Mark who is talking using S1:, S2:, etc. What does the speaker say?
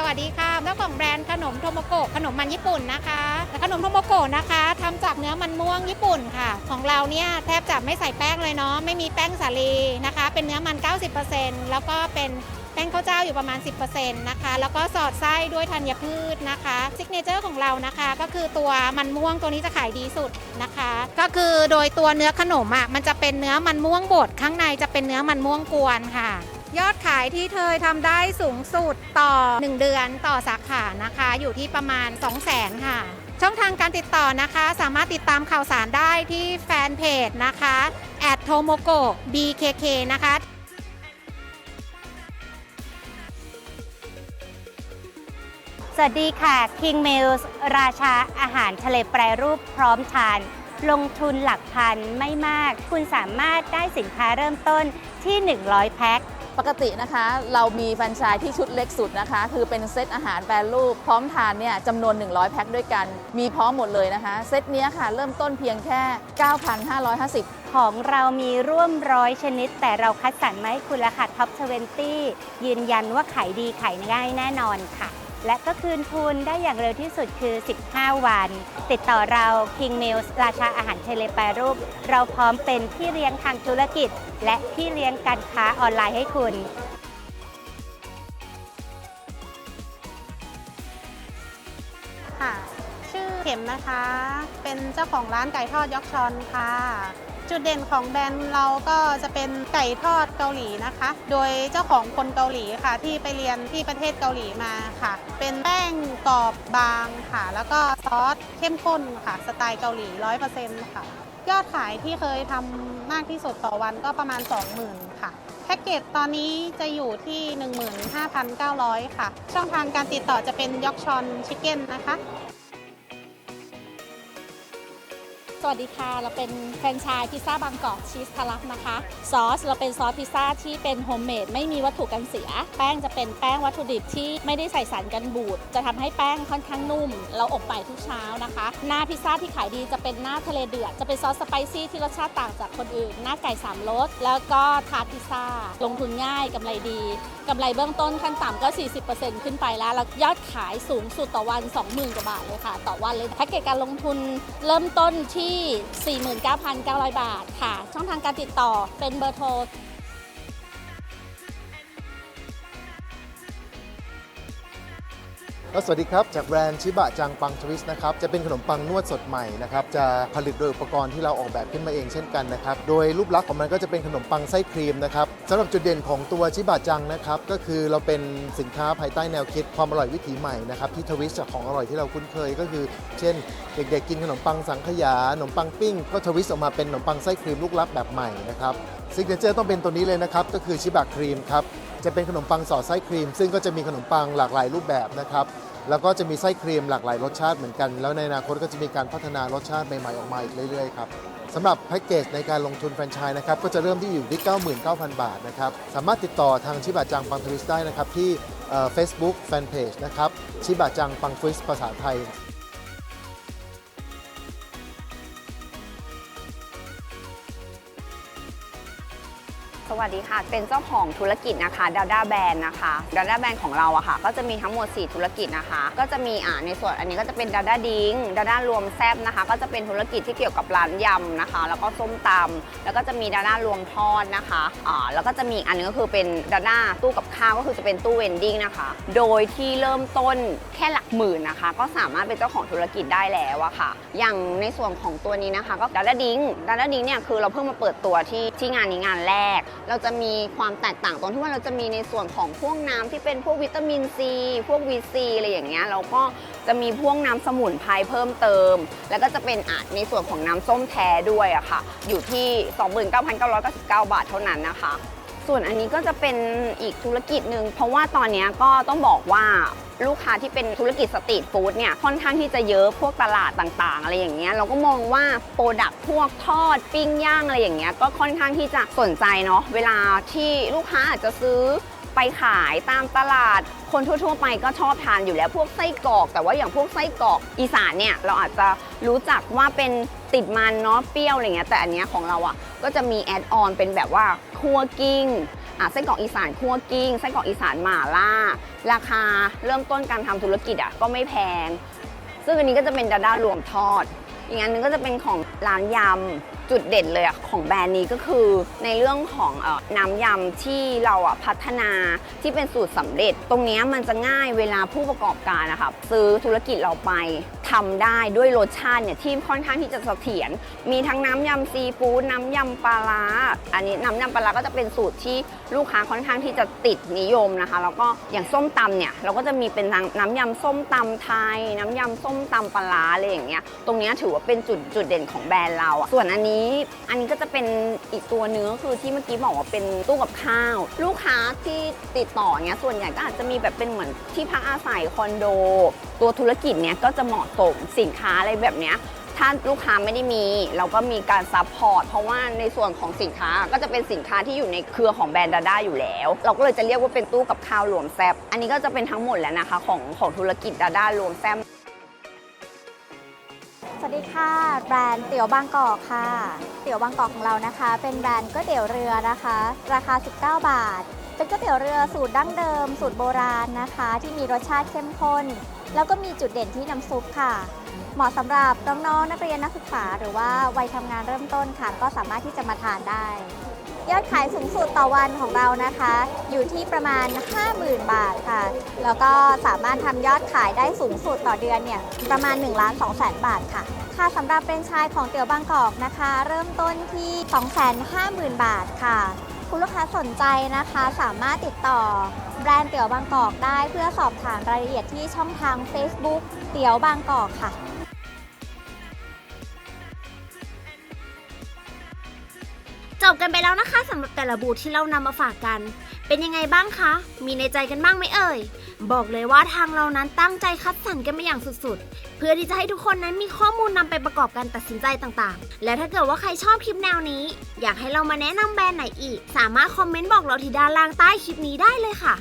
S1: สวัสดีค่ะเจ้าของแบรนด์ขนมโทโมโกะขนมมันญี่ปุ่นนะคะแต่ขนมโทโมโกะนะคะทำจากเนื้อมันม่วงญี่ปุ่นค่ะ ของเราเนี่ยแทบจะไม่ใส่แป้งเลยเนาะไม่มีแป้งสาลีนะคะ เป็นเนื้อมัน 90%แล้วก็เป็นแป้งข้าวเจ้าอยู่ประมาณ 10%นะคะ แล้วก็สอดไส้ด้วยธัญพืชนะคะซิกเนเจอร์ของเรานะคะ ก็คือตัวมันม่วงตัวนี้จะขายดีสุดนะคะ ก็คือโดยตัวเนื้อขนมอะมันจะเป็นเนื้อมันม่วงบดข้างในจะเป็นเนื้อมันม่วงกวนค่ะ ยอดขายที่เธอทำได้สูงสุดต่อ 1 เดือนต่อสาขานะคะ อยู่ที่ประมาณ 2 0 0 0 0 0ค่ะ ช่องทางการติดต่อนะคะ สามารถติดตามข่าวสารได้ที่แฟนเพจนะคะแอดโทโมโก BKK นะคะ
S2: สวัสดีค่ะ King Meals ราชาอาหารทะเลแปรรูปพร้อมทาน ลงทุนหลักพันไม่มาก คุณสามารถได้สินค้าเริ่มต้นที่ 100 แพ็ค
S3: ปกตินะคะ เรามีแฟรนไชส์ที่ชุดเล็กสุดนะคะ คือเป็นเซตอาหารแปรรูป พร้อมทานเนี่ยจำนวน 100 แพ็คด้วยกัน มีพร้อมหมดเลยนะคะ เซตเนี้ยค่ะ เริ่มต้นเพียงแค่ 9,550
S2: ของเรามีร่วมร้อยชนิด แต่เราคัดสรรมาให้คุณราคาท็อป20 ยืนยันว่าขายดีขายง่ายแน่นอนค่ะ และก็คืนทุนได้อย่างเร็วที่สุดคือ 15 วัน ติดต่อเรา King Meals ราชาอาหารทะเลแปรรูป เราพร้อมเป็นพี่เลี้ยงทางธุรกิจ และพี่เลี้ยงการค้าออนไลน์ให้คุณ
S4: ค่ะ ชื่อเข็มนะคะ เป็นเจ้าของร้านไก่ทอดยอกชอนค่ะ จุดเด่นของแบรนด์เราก็จะเป็นไก่ทอดเกาหลีนะคะ โดยเจ้าของคนเกาหลีค่ะ ที่ไปเรียนที่ประเทศเกาหลีมาค่ะ เป็นแป้งกรอบบางค่ะ แล้วก็ซอสเข้มข้นค่ะ สไตล์เกาหลี 100%ค่ะ ยอดขายที่เคยทำมากที่สุดต่อวันก็ประมาณ 20,000 ค่ะแพ็กเกจตอนนี้จะอยู่ที่ 15,900 ค่ะ ช่องทางการติดต่อจะเป็นยอกชอนชิคเก้นนะคะ
S5: สวัสดีค่ะ เราเป็นแฟรนไชส์พิซซ่าบางกอกชีสทะลักนะคะ ซอส เราเป็นซอสพิซซ่าที่เป็นโฮมเมดไม่มีวัตถุกันเสีย แป้งจะเป็นแป้งวัตถุดิบที่ไม่ได้ใส่สารกันบูด จะทำให้แป้งค่อนข้างนุ่ม เราอบใหม่ทุกเช้านะคะ หน้าพิซซ่าที่ขายดีจะเป็นหน้าทะเลเดือด จะเป็นซอสสไปซี่ที่รสชาติต่างจากคนอื่น หน้าไก่สามรส แล้วก็ทาร์ตพิซซ่า ลงทุนง่ายกำไรดีกำไรเบื้องต้นขั้นต่ำก็ 40%ขึ้นไปแล้ว แล้วยอดขายสูงสุดต่อวัน 20,000กว่าบาทเลยค่ะ ต่อวันเลยแพ็กเกจการลงทุนเริ่มต้นที่ที่ 49,900 บาทค่ะ ช่องทางการติดต่อเป็นเบอร์โทร
S6: ก็สวัสดีครับ จากแบรนด์ชิบะจังปังทวิสนะครับจะเป็นขนมปังนวดสดใหม่นะครับจะผลิตโดยอุปกรณ์ที่เราออกแบบขึ้นมาเองเช่นกันนะครับโดยรูปลักษณ์ของมันก็จะเป็นขนมปังไส้ครีมนะครับสำหรับจุดเด่นของตัวชิบะจังนะครับก็คือเราเป็นสินค้าภายใต้แนวคิดความอร่อยวิถีใหม่นะครับที่ทวิสต์จากของอร่อยที่เราคุ้นเคยก็คือ เช่น เด็กๆกินขนมปังสังขยาขนมปังปิ้ง ก็ทวิสต์ออกมาเป็นขนมปังไส้ครีมลูกลับแบบใหม่นะครับซิกเนเจอร์ต้องเป็นตัวนี้เลยนะครับก็คือชิบะครีมครับจะเป็นขนมปังสอดไส้ครีม ซึ่งก็จะมีขนมปังหลากหลายรูปแบบนะครับแล้วก็จะมีไส้ครีมหลากหลายรสชาติเหมือนกัน แล้วในอนาคตก็จะมีการพัฒนารสชาติใหม่ๆออกมาอีกเรื่อยๆครับสำหรับแพ็กเกจในการลงทุนแฟรนไชส์นะครับก็จะเริ่มที่อยู่ที่ 99,000 บาทนะครับสามารถติดต่อทางชิบะจังปังทวิสได้นะครับที่เฟซบุ๊กแฟนเพจนะครับชิบะจังปังทวิสภาษาไทย
S7: สวัสดีค่ะ เป็นเจ้าของธุรกิจนะคะดาด้าแบรนด์นะคะดาด้าแบรนด์ของเราอะค่ะ ก็จะมีทั้งหมด 4 ธุรกิจนะคะ ก็จะมีอ่าในส่วนอันนี้ก็จะเป็นดาด้าดิงดาด้ารวมแซบนะคะ ก็จะเป็นธุรกิจที่เกี่ยวกับร้านยำนะคะ แล้วก็ส้มตำแล้วก็จะมีดาด้ารวมทอดนะคะอ่าแล้วก็จะมีอันนึงก็คือเป็นดาด้าตู้กับข้าวก็คือจะเป็นตู้เวนดิ้งนะคะ โดยที่เริ่มต้นแค่หลักหมื่นนะคะ ก็สามารถเป็นเจ้าของธุรกิจได้แล้วอะค่ะ อย่างในส่วนของตัวนี้นะคะ ก็ดาด้าดิงดาด้าดิงเนี่ยคือเราเพิ่งมาเปิดตัวที่ที่งานนี้งานแรก เราจะมีความแตกต่างตรงที่ว่าเราจะมีในส่วนของพวกน้ำที่เป็นพวกวิตามินซีพวกวีซีอะไรอย่างเงี้ยแล้วก็จะมีพวกน้ำสมุนไพรเพิ่มเติม แล้วก็จะเป็นอาจในส่วนของน้ำส้มแท้ด้วยอะค่ะ อยู่ที่ 29,999 บาทเท่านั้นนะคะ ส่วนอันนี้ก็จะเป็นอีกธุรกิจหนึ่งเพราะว่าตอนนี้ก็ต้องบอกว่าลูกค้าที่เป็นธุรกิจสตรีทฟู้ดเนี่ยค่อนข้างที่จะเยอะพวกตลาดต่างๆ อะไรอย่างเงี้ยเราก็มองว่าโปรดักพวกทอดปิ้งย่างอะไรอย่างเงี้ยก็ค่อนข้างที่จะสนใจเนาะเวลาที่ลูกค้าอาจจะซื้อ ไปขายตามตลาด คนทั่วๆไปก็ชอบทานอยู่แล้วพวกไส้กรอก แต่ว่าอย่างพวกไส้กรอกอีสานเนี่ยเราอาจจะรู้จักว่าเป็นติดมันเนาะเปรี้ยวอะไรเงี้ยแต่อันเนี้ยของเราอะก็จะมีแอดออนเป็นแบบว่าคั่วกิ้งอะไส้กรอกอีสานคั่วกิ้งไส้กรอกอีสานหม่าล่า ราคาเริ่มต้นการทำธุรกิจอะก็ไม่แพง ซึ่งอันนี้ก็จะเป็นดาด้ารวมทอด อีกอันหนึงก็จะเป็นของร้านยำ จุดเด่นเลยอะของแบรนด์นี้ก็คือในเรื่องของอน้ำยำที่เราอะพัฒนาที่เป็นสูตรสำเร็จ ตรงนี้มันจะง่ายเวลาผู้ประกอบการนะคะซื้อธุรกิจเราไป ทำได้ด้วยรสชาติเนี่ยที่ค่อนข้างที่จะเสถียรมีทั้งน้ำยำซีฟู้ดน้ำยำปลาร้าอันนี้น้ำยำปลาร้าก็จะเป็นสูตรที่ลูกค้าค่อนข้างที่จะติดนิยมนะคะ แล้วก็อย่างส้มตำเนี่ยเราก็จะมีเป็นน้ำยำส้มตำไทย น้ำยำส้มตำปลาร้าอะไรอย่างเงี้ยตรงนี้ถือว่าเป็นจุดจุดเด่นของแบรนด์เรา ส่วนอันนี้อันนี้ก็จะเป็นอีกตัวเนื้อคือที่เมื่อกี้บอกว่าเป็นตู้กับข้าว ลูกค้าที่ติดต่อเนี้ยส่วนใหญ่ก็อาจจะมีแบบเป็นเหมือนที่พักอาศัยคอนโด ตัวธุรกิจเนี้ยก็จะเหมาะสมสินค้าอะไรแบบเนี้ยถ้าลูกค้าไม่ได้มี เราก็มีการซัพพอร์ตเพราะว่าในส่วนของสินค้าก็จะเป็นสินค้าที่อยู่ในเครือของแบรนด์ดาด้าอยู่แล้ว เราก็เลยจะเรียกว่าเป็นตู้กับข้าวรวมแซบอันนี้ก็จะเป็นทั้งหมดแล้วนะคะของของธุรกิจดาด้ารวมแซบ
S2: สวัสดีค่ะ แบรนด์เตี๋ยวบางกอกค่ะ เตี๋ยวบางกอกของเรานะคะ เป็นแบรนด์ก๋วยเตี๋ยวเรือนะคะ ราคา 19 บาท เป็นก๋วยเตี๋ยวเรือสูตรดั้งเดิม สูตรโบราณนะคะ ที่มีรสชาติเข้มข้น แล้วก็มีจุดเด่นที่น้ำซุปค่ะ เหมาะสำหรับน้องๆนักเรียนนักศึกษา หรือว่าวัยทำงานเริ่มต้นค่ะ ก็สามารถที่จะมาทานได้ ยอดขายสูงสุดต่อวันของเรานะคะ อยู่ที่ประมาณ 50,000 บาทค่ะ แล้วก็สามารถทำยอดขายได้สูงสุดต่อเดือนเนี่ยประมาณ1ล้าน2แสนบาทค่ะค่ะสำหรับเป็นชายของเตี๋ยวบางกอกนะคะ เริ่มต้นที่ 250,000 บาทค่ะ คุณลูกค้าสนใจนะคะ สามารถติดต่อแบรนด์เตี๋ยวบางกอกได้ เพื่อสอบถามรายละเอียดที่ช่องทาง Facebook เตี๋ยวบางกอกค่ะ
S8: จบกันไปแล้วนะคะสำหรับแต่ละบูธที่เรานำมาฝากกัน เป็นยังไงบ้างคะ มีในใจกันบ้างไหมเอ่ย บอกเลยว่าทางเรานั้นตั้งใจคัดสรรกันมาอย่างสุดๆ เพื่อที่จะให้ทุกคนนั้นมีข้อมูลนำไปประกอบการตัดสินใจต่างๆ และถ้าเกิดว่าใครชอบคลิปแนวนี้ อยากให้เรามาแนะนำแบรนด์ไหนอีก สามารถคอมเมนต์บอกเราที่ด้านล่างใต้คลิปนี้ได้เลยค่ะ